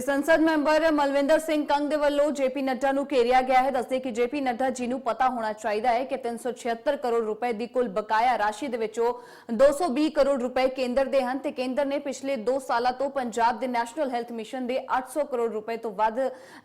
ਸੰਸਦ ਮੈਂਬਰ ਮਲਵਿੰਦਰ ਸਿੰਘ ਕੰਗ ਦੇ ਵੱਲੋਂ ਜੇਪੀ ਨੱਡਾ ਨੂੰ ਘੇਰਿਆ ਗਿਆ ਹੈ। ਦੱਸਦੇ ਕਿ ਜੇਪੀ ਨੱਡਾ ਜੀ ਨੂੰ ਪਤਾ ਹੋਣਾ ਚਾਹੀਦਾ ਹੈ ਕਿ 376 ਕਰੋੜ ਰੁਪਏ ਦੀ ਕੁੱਲ ਬਕਾਇਆ ਰਾਸ਼ੀ ਦੇ ਵਿੱਚੋਂ 220 ਕਰੋੜ ਰੁਪਏ ਕੇਂਦਰ ਦੇ ਹਨ ਤੇ ਕੇਂਦਰ ਨੇ ਪਿਛਲੇ 2 ਸਾਲਾਂ ਤੋਂ ਪੰਜਾਬ ਦੇ ਨੈਸ਼ਨਲ ਹੈਲਥ ਮਿਸ਼ਨ ਦੇ 800 ਕਰੋੜ ਰੁਪਏ ਤੋਂ ਵੱਧ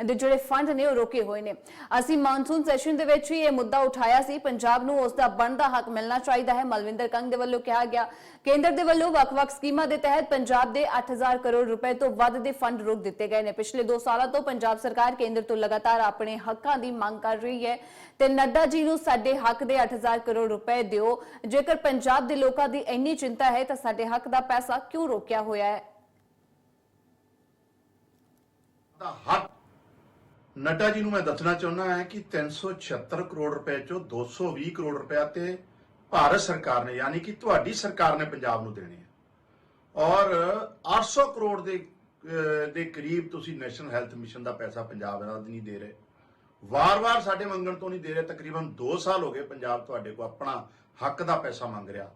ਦੇ ਜਿਹੜੇ ਫੰਡ ਨੇ ਉਹ ਰੋਕੇ ਹੋਏ ਨੇ। ਅਸੀਂ ਮਾਨਸੂਨ ਸੈਸ਼ਨ ਦੇ ਵਿੱਚ ਹੀ ਇਹ ਮੁੱਦਾ ਉਠਾਇਆ ਸੀ। ਪੰਜਾਬ ਨੂੰ ਉਸ ਦਾ ਬਣਦਾ ਹੱਕ ਮਿਲਣਾ ਚਾਹੀਦਾ ਹੈ। ਮਲਵਿੰਦਰ ਕੰਗ ਦੇ ਵੱਲੋਂ ਕਿਹਾ ਗਿਆ, ਕੇਂਦਰ ਦੇ ਵੱਲੋਂ ਵੱਖ-ਵੱਖ ਸਕੀਮਾਂ ਦੇ ਤਹਿਤ ਪੰਜਾਬ ਦੇ 8000 ਕਰੋੜ ਰੁਪਏ ਤੋਂ ਵੱਧ ਦੇ ਫੰਡ ਰੋਕ ਦਿੱਤੇ ਗਏ ਨੇ। ਪਿਛਲੇ 2 ਸਾਲਾਂ ਤੋਂ ਪੰਜਾਬ ਸਰਕਾਰ ਕੇਂਦਰ ਤੋਂ ਲਗਾਤਾਰ ਆਪਣੇ ਹੱਕਾਂ ਦੀ ਮੰਗ ਕਰ ਰਹੀ ਹੈ ਤੇ ਨੱਡਾ ਜੀ ਨੂੰ ਸਾਡੇ ਹੱਕ ਦੇ 8000 ਕਰੋੜ ਰੁਪਏ ਦਿਓ। ਜੇਕਰ ਪੰਜਾਬ ਦੇ ਲੋਕਾਂ ਦੀ ਇੰਨੀ ਚਿੰਤਾ ਹੈ ਤਾਂ ਸਾਡੇ ਹੱਕ ਦਾ ਪੈਸਾ ਕਿਉਂ ਰੋਕਿਆ ਹੋਇਆ ਹੈ? ਦਾ ਹੱਕ। ਨੱਡਾ ਜੀ ਨੂੰ ਮੈਂ ਦੱਸਣਾ ਚਾਹੁੰਦਾ ਹਾਂ ਕਿ 376 ਕਰੋੜ ਰੁਪਏ ਚੋਂ 220 ਕਰੋੜ ਰੁਪਏ ਤੇ ਭਾਰਤ ਸਰਕਾਰ ਨੇ, ਯਾਨੀ ਕਿ ਤੁਹਾਡੀ ਸਰਕਾਰ ਨੇ ਪੰਜਾਬ ਨੂੰ ਦੇਣੇ ਆ। ਔਰ 800 ਕਰੋੜ ਦੇ ਦੇ ਕਰੀਬ ਤੁਸੀਂ ਨੈਸ਼ਨਲ ਹੈਲਥ ਮਿਸ਼ਨ ਦਾ ਪੈਸਾ ਪੰਜਾਬ ਨਾਲ ਨਹੀਂ ਦੇ ਰਹੇ। ਵਾਰ-ਵਾਰ ਸਾਡੇ ਮੰਗਣ ਤੋਂ ਨਹੀਂ ਦੇ ਰਹੇ, ਤਕਰੀਬਨ 2 ਸਾਲ ਹੋ ਗਏ ਪੰਜਾਬ ਤੁਹਾਡੇ ਕੋਲ ਆਪਣਾ ਹੱਕ ਦਾ ਪੈਸਾ ਮੰਗ ਰਿਹਾ।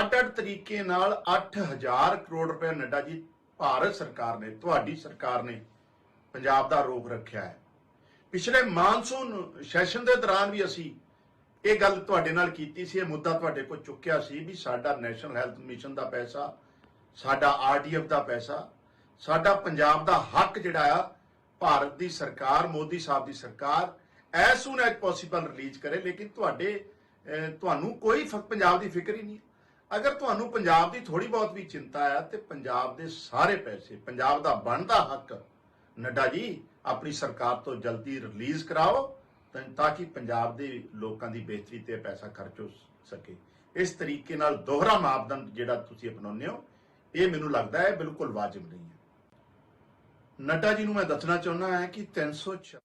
ਅੱਡ-ਅੱਡ ਤਰੀਕੇ ਨਾਲ 8000 ਕਰੋੜ ਰੁਪਏ ਨੱਡਾ ਜੀ ਭਾਰਤ ਸਰਕਾਰ ਨੇ, ਤੁਹਾਡੀ ਸਰਕਾਰ ਨੇ ਪੰਜਾਬ ਦਾ ਰੋਕ ਰੱਖਿਆ ਹੈ। ਪਿਛਲੇ ਮਾਨਸੂਨ ਸੈਸ਼ਨ ਦੇ ਦੌਰਾਨ ਵੀ ਅਸੀਂ ਇਹ ਗੱਲ ਤੁਹਾਡੇ ਨਾਲ ਕੀਤੀ ਸੀ, ਇਹ ਮੁੱਦਾ ਤੁਹਾਡੇ ਕੋਲ ਚੁੱਕਿਆ ਸੀ ਵੀ ਸਾਡਾ ਨੈਸ਼ਨਲ ਹੈਲਥ ਮਿਸ਼ਨ ਦਾ ਪੈਸਾ, ਸਾਡਾ ਆਰਡੀਐਫ ਦਾ ਪੈਸਾ ਸਾਡਾ ਪੰਜਾਬ ਦਾ ਹੱਕ ਜਿਹੜਾ ਆ, ਭਾਰਤ ਦੀ ਸਰਕਾਰ, ਮੋਦੀ ਸਾਹਿਬ ਦੀ ਸਰਕਾਰ as soon as possible release ਕਰੇ, ਲੇਕਿਨ ਤੁਹਾਡੇ ਤੁਹਾਨੂੰ ਕੋਈ ਫ- ਪੰਜਾਬ ਦੀ ਫਿਕਰ ਹੀ ਨਹੀਂ ਅਗਰ ਤੁਹਾਨੂੰ ਪੰਜਾਬ ਦੀ ਥੋੜੀ ਬਹੁਤ ਵੀ ਚਿੰਤਾ ਆ, ਤੇ ਪੰਜਾਬ ਦੇ ਸਾਰੇ ਪੈਸੇ, ਪੰਜਾਬ ਦਾ ਬਣਦਾ ਹੱਕ, ਨੱਡਾ ਜੀ, ਆਪਣੀ ਸਰਕਾਰ ਤੋਂ ਜਲਦੀ ਰਿਲੀਜ਼ ਕਰਾਓ, ਤਾਂ ਤਾਂ ਕਿ ਪੰਜਾਬ ਦੇ ਲੋਕਾਂ ਦੀ ਬਿਹਤਰੀ ਤੇ ਪੈਸਾ ਖਰਚ ਹੋ ਸਕੇ। ਇਸ ਤਰੀਕੇ ਨਾਲ ਦੋਹਰਾ ਮਾਪਦੰਡ ਜਿਹੜਾ ਤੁਸੀਂ ਅਪਣਾਉਂਦੇ ਹੋ, ਇਹ ਮੈਨੂੰ ਲੱਗਦਾ ਹੈ ਬਿਲਕੁਲ ਵਾਜਬ ਨਹੀਂ ਹੈ। ਨੱਡਾ ਜੀ ਨੂੰ ਮੈਂ ਦੱਸਣਾ ਚਾਹੁੰਦਾ ਹਾਂ ਕਿ 306